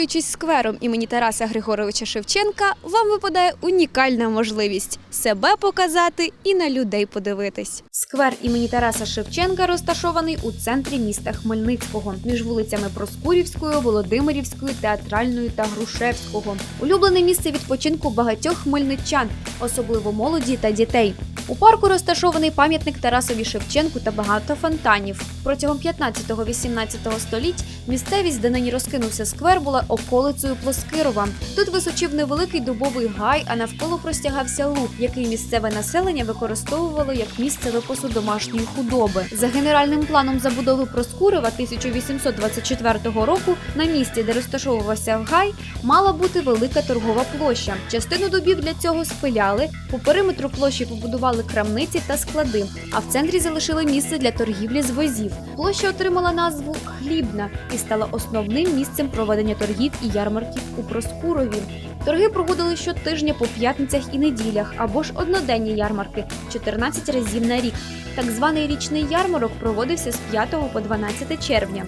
Прогулюючись сквером імені Тараса Григоровича Шевченка, вам випадає унікальна можливість себе показати і на людей подивитись. Сквер імені Тараса Шевченка розташований у центрі міста Хмельницького між вулицями Проскурівською, Володимирівською, Театральною та Грушевського. Улюблене місце відпочинку багатьох хмельничан, особливо молоді та дітей. У парку розташований пам'ятник Тарасові Шевченку та багато фонтанів. Протягом 15-18 століть місцевість, де нині розкинувся сквер, була околицею Плоскирова. Тут височив невеликий дубовий гай, а навколо простягався луг, який місцеве населення використовувало як місце випасу домашньої худоби. За генеральним планом забудови Проскурова 1824 року на місці, де розташовувався гай, мала бути велика торгова площа. Частину дубів для цього спиляли, по периметру площі побудували крамниці та склади, а в центрі залишили місце для торгівлі з возів. Площа отримала назву Хлібна і стала основним місцем проведення торгів і ярмарків у Проскурові. Торги проходили щотижня по п'ятницях і неділях або ж одноденні ярмарки 14 разів на рік. Так званий річний ярмарок проводився з 5 по 12 червня.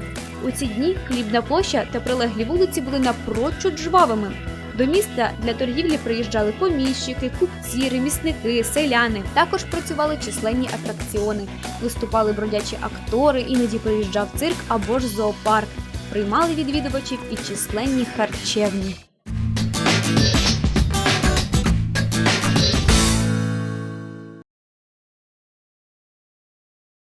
У ці дні хлібна площа та прилеглі вулиці були напрочуд жвавими. До міста для торгівлі приїжджали поміщики, купці, ремісники, селяни. Також працювали численні атракціони. Виступали бродячі актори, іноді приїжджав цирк або ж зоопарк. Приймали відвідувачів і численні харчевні.